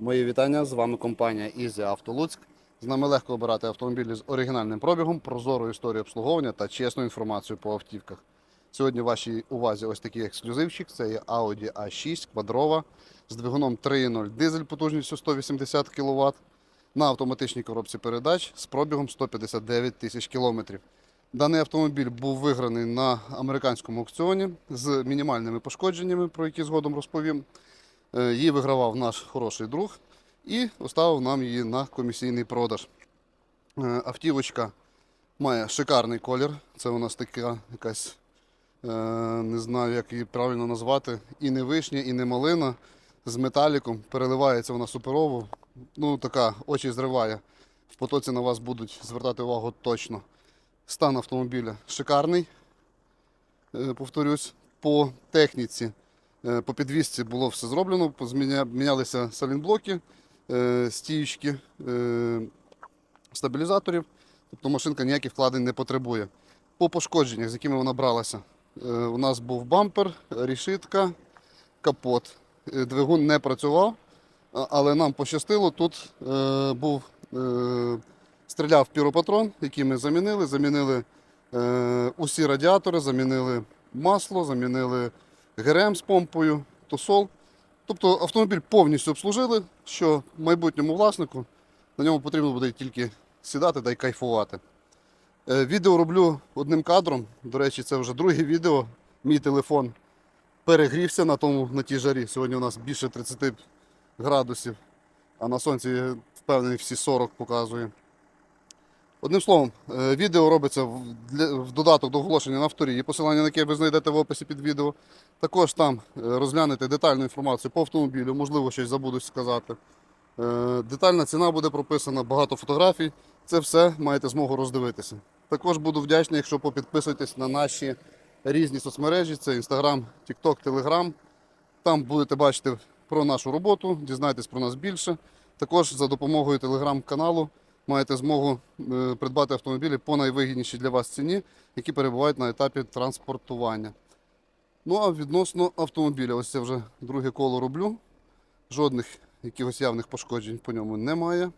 Мої вітання. З вами компанія Easy Auto Луцьк. З нами легко обирати автомобілі з оригінальним пробігом, прозорою історією обслуговування та чесну інформацію по автівках. Сьогодні в вашій увазі ось такий ексклюзивчик. Це є Audi A6 квадрова з двигуном 3.0 дизель потужністю 180 кВт на автоматичній коробці передач з пробігом 159 тисяч кілометрів. Даний автомобіль був виграний на американському аукціоні з мінімальними пошкодженнями, про які згодом розповім. Е, Її вигравав наш хороший друг і оставив нам її на комісійний продаж. Е, Автівочка має шикарний колір. Це у нас така якась, е, не знаю, як її правильно назвати, і не вишня, і не малина з металіком. Переливається вона суперово. Ну, така очі зриває. В потоці на вас будуть звертати увагу точно. Стан автомобіля шикарний. Повторюсь, по техніці. Е, По підвісці було все зроблено, мінялися салінблоки, е, стіючки е, стабілізаторів, тобто машинка ніяких вкладень не потребує. По пошкодженнях, з якими вона бралася, у нас був бампер, рішитка, капот. Двигун не працював, але нам пощастило. Тут був стріляв піропатрон, який ми замінили. Замінили усі радіатори, замінили масло, замінили ГРМ з помпою, тосол. Тобто автомобіль повністю обслужили, що майбутньому власнику на ньому потрібно буде тільки сідати та й кайфувати. Е, Відео роблю одним кадром. До речі, це вже друге відео. Мій телефон перегрівся на, тому, на тій жарі. Сьогодні у нас більше 30 градусів, а на сонці, впевнений, всі 40 показує. Одним словом, е, відео робиться в, додаток до оголошення на авторі, посилання на яке ви знайдете в описі під відео. Також там е, розглянете детальну інформацію по автомобілю, можливо, щось забудуть сказати. Е, Детальна ціна буде прописана, багато фотографій. Це все маєте змогу роздивитися. Також буду вдячний, якщо попідписуєтесь на наші різні соцмережі: це Instagram, TikTok, Telegram. Там будете бачити про нашу роботу, дізнаєтесь про нас більше. Також за допомогою телеграм-каналу маєте змогу е, придбати автомобілі по найвигіднішій для вас ціні, які перебувають на етапі транспортування. Ну а відносно автомобіля, ось це вже друге коло роблю. Жодних якихось явних пошкоджень по ньому немає.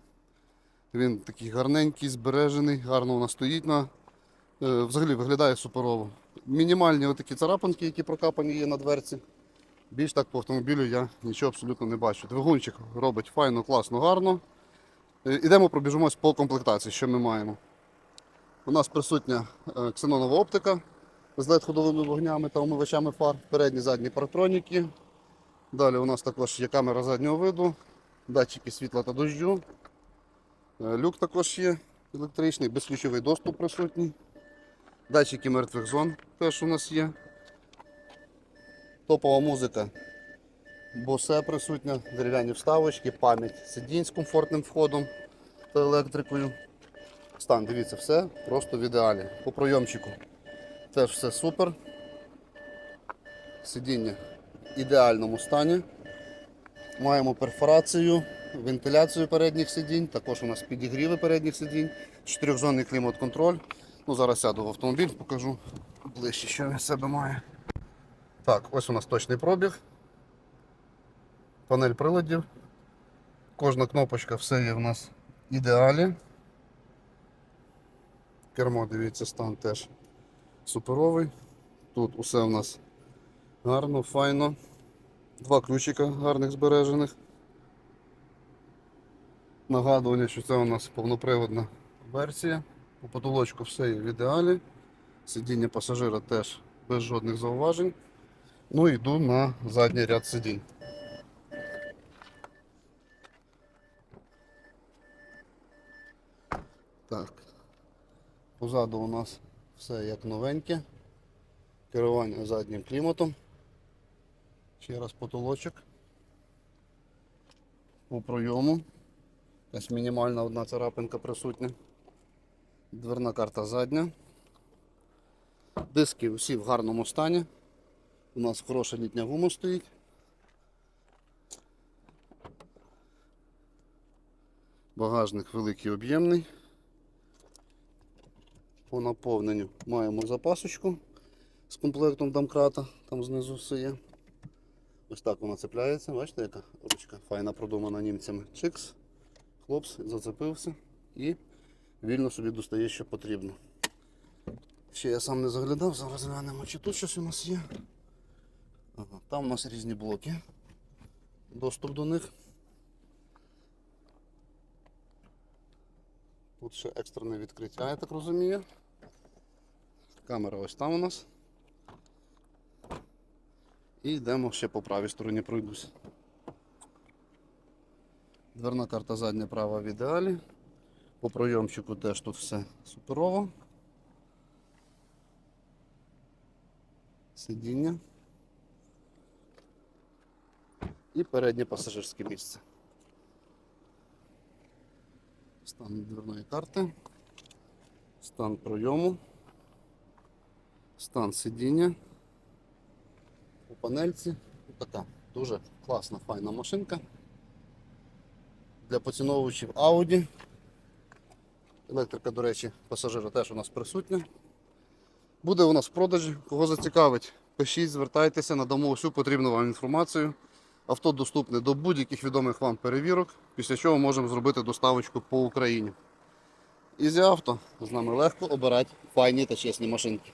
Він такий гарненький, збережений, гарно вона стоїть на. е, Взагалі виглядає суперово. Мінімальні отакі царапинки, які прокапані є на дверці. Більш так по автомобілю я нічого абсолютно не бачу. Двигунчик робить файно, класно, гарно. Е, Ідемо пробіжимось по комплектації, що ми маємо. У нас присутня е, ксенонова оптика з LED-ходовими вогнями та омивачами фар, передні задні парктроніки. Далі у нас також є камера заднього виду, датчики світла та дощу. Е, Люк також є електричний, безключовий доступ присутній. Датчики мертвих зон теж у нас є. Топова музика. Босе присутня, дерев'яні вставочки, пам'ять сидінь з комфортним входом та електрикою. Стан, дивіться, все просто в ідеалі. По пройомчику теж все супер. Сидіння в ідеальному стані. Маємо перфорацію, вентиляцію передніх сидінь, також у нас підігріви передніх сидінь, чотирьохзонний клімат-контроль. Ну, зараз сяду в автомобіль, покажу ближче, що він себе має. Так, ось у нас точний пробіг. Панель приладів. Кожна кнопочка, все є в нас ідеалі. Кермо, дивіться, стан теж суперовий. Тут усе в нас гарно, файно. Два ключика гарних збережених. Нагадування, що це у нас повноприводна версія. По потолочку все є в ідеалі. Сидіння пасажира теж без жодних зауважень. Ну йду на задній ряд сидінь. Так. Позаду у нас все як новеньке. Керування заднім кліматом. Ще раз потолочок. По пройому. Якась мінімальна одна царапинка присутня. Дверна карта задня. Диски всі в гарному стані. У нас хороша літня гума стоїть. Багажник великий об'ємний. По наповненню маємо запасочку з комплектом домкрата, там знизу все є. Ось так вона цепляється. Бачите, яка ручка файна продумана німцями. Чикс. Хлопс, зацепився і вільно собі достає, що потрібно. Ще я сам не заглядав, зараз глянемо, чи тут щось у нас є. Ага, там у нас різні блоки. Доступ до них. Тут ще екстрене відкриття, я так розумію. Камера ось там у нас. І йдемо ще по правій стороні пройдусь. Дверна карта задня права в ідеалі. По пройомчику теж тут все суперово. Сидіння. І переднє пасажирське місце. Стан дверної карти. Стан пройому. Стан сидіння. У панельці. Така дуже класна, файна машинка. Для поціновувачів Audi. Електрика, до речі, пасажира теж у нас присутня. Буде у нас в продажі. Кого зацікавить, пишіть, звертайтеся, надамо всю потрібну вам інформацію. Авто доступне до будь-яких відомих вам перевірок, після чого можемо зробити доставочку по Україні. Ізі авто з нами легко обирати файні та чесні машинки.